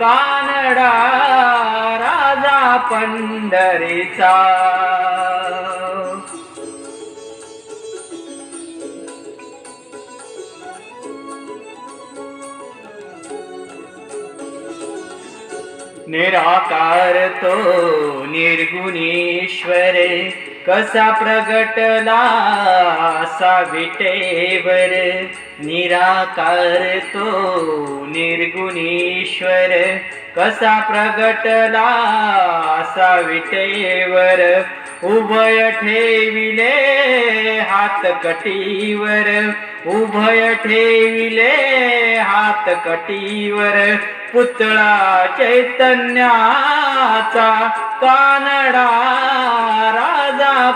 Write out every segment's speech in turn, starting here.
कानडा राजा पंढरीचा. निराकार तो निर्गुणेश्वरे कसा प्रगटला असा विटेवर? निराकार तो निर्गुणेश्वर. कसा प्रगटला असा विटेवर? उभय ठेविले हात कटीवर. उभय ठेविले हात कटीवर. पुतळा चैतन्याचा कानडा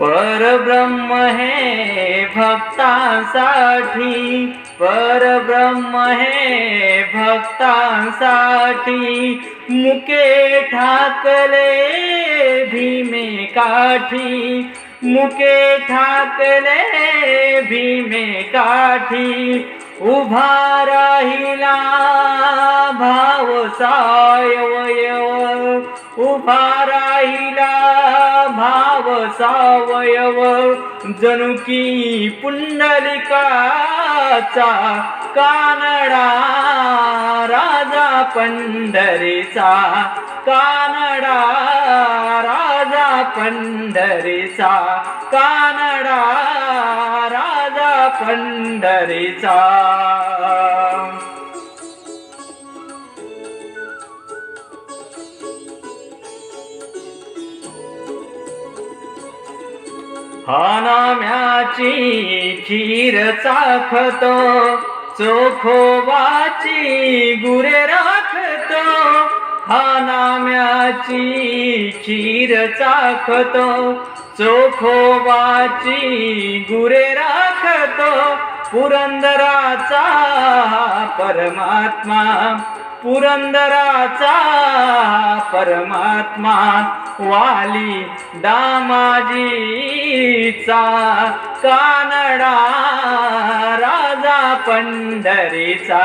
परब्रह्म हे भक्तांसाठी परब्रह्म हे भक्तांसाठी मुके ठाकले भीमे काठी मुके ठाकले भीमे काठी उभा राहिला भाव सायवयव उभा राहिला भाव सावयव. जनुकी पुंडलिकाचा कानडा राजा पंढरीचा. कानडा राजा पंढरीचा कानडा राजा पंढरीचा. हा नाम्याची खीर चाखतो चोखोबाची गुरेरा हा नाम्याची खीर चाखतो चोखोबाची गुरे राखतो पुरंदराचा परमात्मा पुरंदराचा परमात्मा वाली दामाजीचा कानडा राजा पंढरीचा.